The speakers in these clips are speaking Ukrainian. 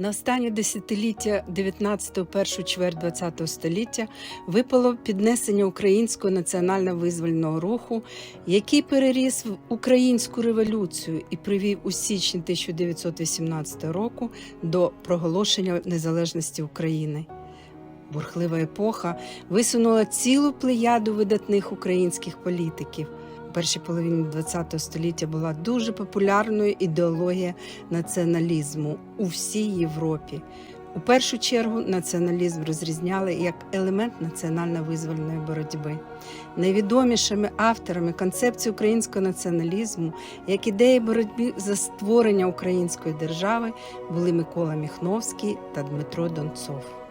На останнє десятиліття 19-го, першу чверть 20-го століття випало піднесення українського національно-визвольного руху, який переріс в українську революцію і привів у січні 1918 року до проголошення незалежності України. Бурхлива епоха висунула цілу плеяду видатних українських політиків. У першій половині ХХ століття була дуже популярною ідеологія націоналізму у всій Європі. У першу чергу націоналізм розрізняли як елемент національно-визвольної боротьби. Найвідомішими авторами концепції українського націоналізму як ідеї боротьби за створення української держави були Микола Міхновський та Дмитро Донцов.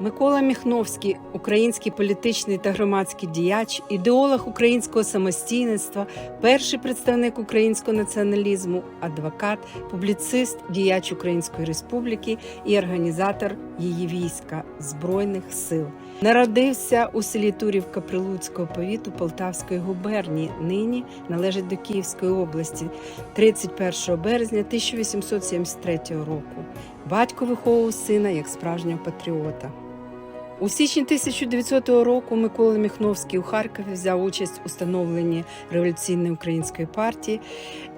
Микола Міхновський, український політичний та громадський діяч, ідеолог українського самостійництва, перший представник українського націоналізму, адвокат, публіцист, діяч Української Республіки і організатор її війська Збройних сил. Народився у селі Турівка Прилуцького повіту Полтавської губернії. Нині належить до Київської області 31 березня 1873 року. Батько виховував сина як справжнього патріота. У січні 1900 року Микола Міхновський у Харкові взяв участь у становленні революційної української партії.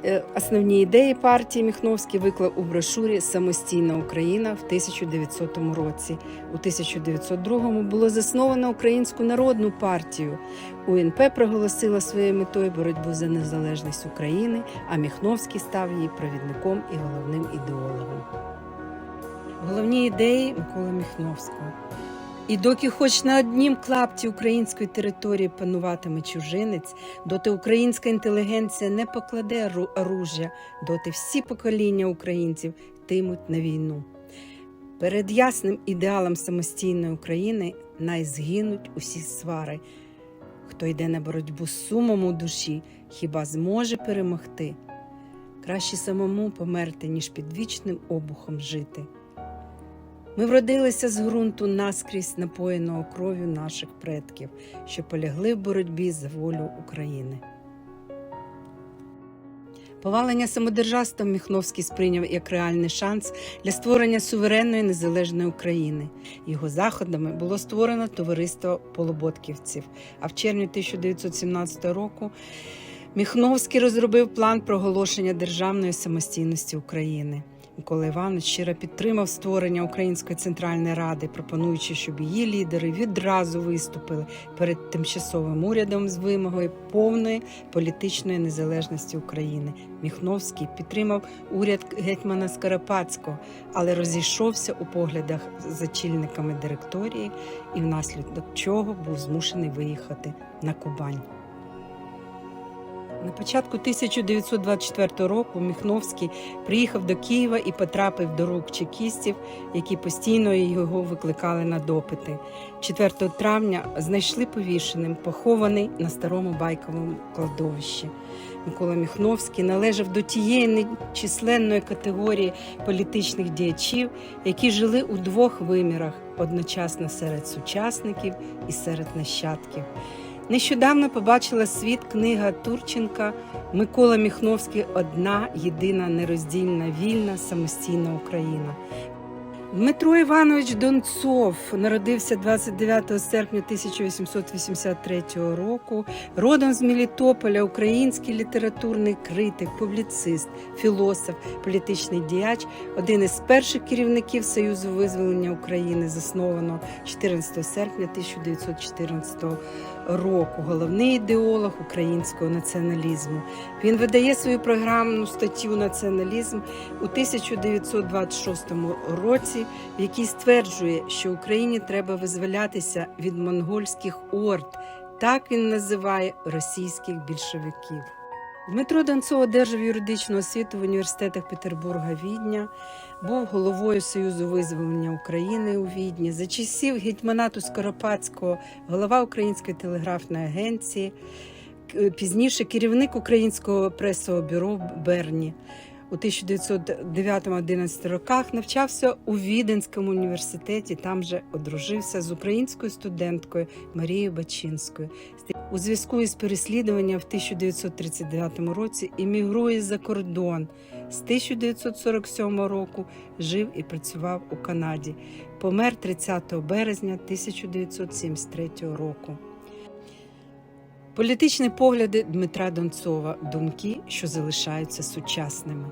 Е, Основні ідеї партії Міхновський виклав у брошурі Самостійна Україна в 1900 році. У 1902 було засновано Українську народну партію. УНП проголосила своєю метою боротьбу за незалежність України, а Міхновський став її провідником і головним ідеологом. Головні ідеї Миколи Міхновського. І доки хоч на однім клапті української території пануватиме чужинець, доти українська інтелігенція не покладе ру- оружжя, доти всі покоління українців йтимуть на війну. Перед ясним ідеалом самостійної України най згинуть усі свари. Хто йде на боротьбу з сумом у душі, хіба зможе перемогти? Краще самому померти, ніж під вічним обухом жити. Ми вродилися з ґрунту наскрізь напоєного кров'ю наших предків, що полягли в боротьбі за волю України. Повалення самодержавства Міхновський сприйняв як реальний шанс для створення суверенної незалежної України. Його заходами було створено товариство полуботківців. А в червні 1917 року Міхновський розробив план проголошення державної самостійності України. Микола Іванович щиро підтримав створення Української центральної ради, пропонуючи, щоб її лідери відразу виступили перед тимчасовим урядом з вимогою повної політичної незалежності України. Міхновський підтримав уряд гетьмана Скоропадського, але розійшовся у поглядах з очільниками директорії і внаслідок чого був змушений виїхати на Кубань. На початку 1924 року Міхновський приїхав до Києва і потрапив до рук чекістів, які постійно його викликали на допити. 4 травня знайшли повішеним, похований на старому байковому кладовищі. Микола Міхновський належав до тієї нечисленної категорії політичних діячів, які жили у двох вимірах одночасно серед сучасників і серед нащадків. Нещодавно побачила світ книга Турченка Микола Міхновський Одна єдина нероздільна вільна самостійна Україна. Дмитро Іванович Донцов народився 29 серпня 1883 року. Родом з Мелітополя, український літературний критик, публіцист, філософ, політичний діяч, один із перших керівників Союзу визволення України, заснованого 14 серпня 1914 року. Головний ідеолог українського націоналізму. Він видає свою програмну статтю Націоналізм у 1926 році, в якій стверджує, що Україні треба визволятися від монгольських орд. Так він називає російських більшовиків. Дмитро Донцов одержав юридичну освіту в університетах Петербурга Відня, був головою Союзу визволення України у Відні. За часів гетьманату Скоропадського, голова Української телеграфної агенції, пізніше керівник українського пресового бюро Берні. У 1909-11 роках навчався у Віденському університеті. Там же одружився з українською студенткою Марією Бачинською. У зв'язку із переслідуванням в 1939 році іммігрує за кордон. З 1947 року жив і працював у Канаді. Помер 30 березня 1973 року. Політичні погляди Дмитра Донцова думки, що залишаються сучасними.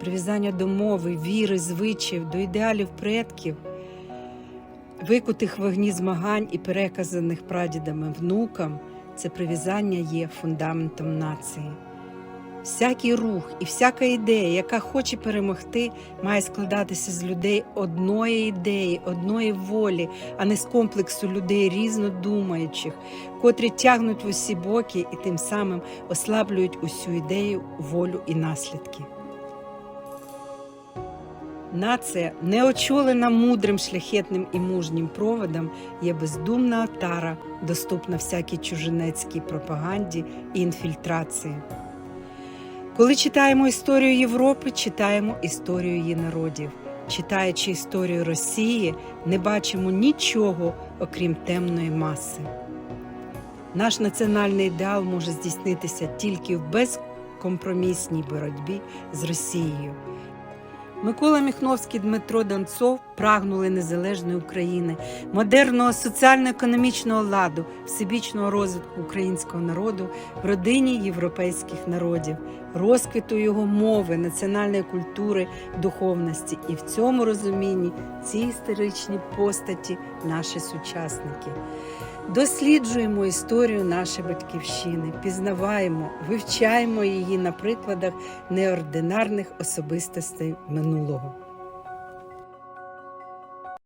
Прив'язання до мови, віри, звичаїв, до ідеалів предків, викутих вогні змагань і переказаних прадідами внукам це прив'язання є фундаментом нації. Всякий рух і всяка ідея, яка хоче перемогти, має складатися з людей одної ідеї, одної волі, а не з комплексу людей різнодумаючих, котрі тягнуть в усі боки і тим самим ослаблюють усю ідею, волю і наслідки. Нація, не очолена мудрим, шляхетним і мужнім проводом, є бездумна отара, доступна всякій чужинецькій пропаганді і інфільтрації. Коли читаємо історію Європи, читаємо історію її народів. Читаючи історію Росії, не бачимо нічого, окрім темної маси. Наш національний ідеал може здійснитися тільки в безкомпромісній боротьбі з Росією. Микола Міхновський, Дмитро Донцов прагнули незалежної України, модерного соціально-економічного ладу, всебічного розвитку українського народу в родині європейських народів, розквіту його мови, національної культури, духовності. І в цьому розумінні ці історичні постаті наші сучасники. Досліджуємо історію нашої батьківщини, пізнаваємо, вивчаємо її на прикладах неординарних особистостей минулого.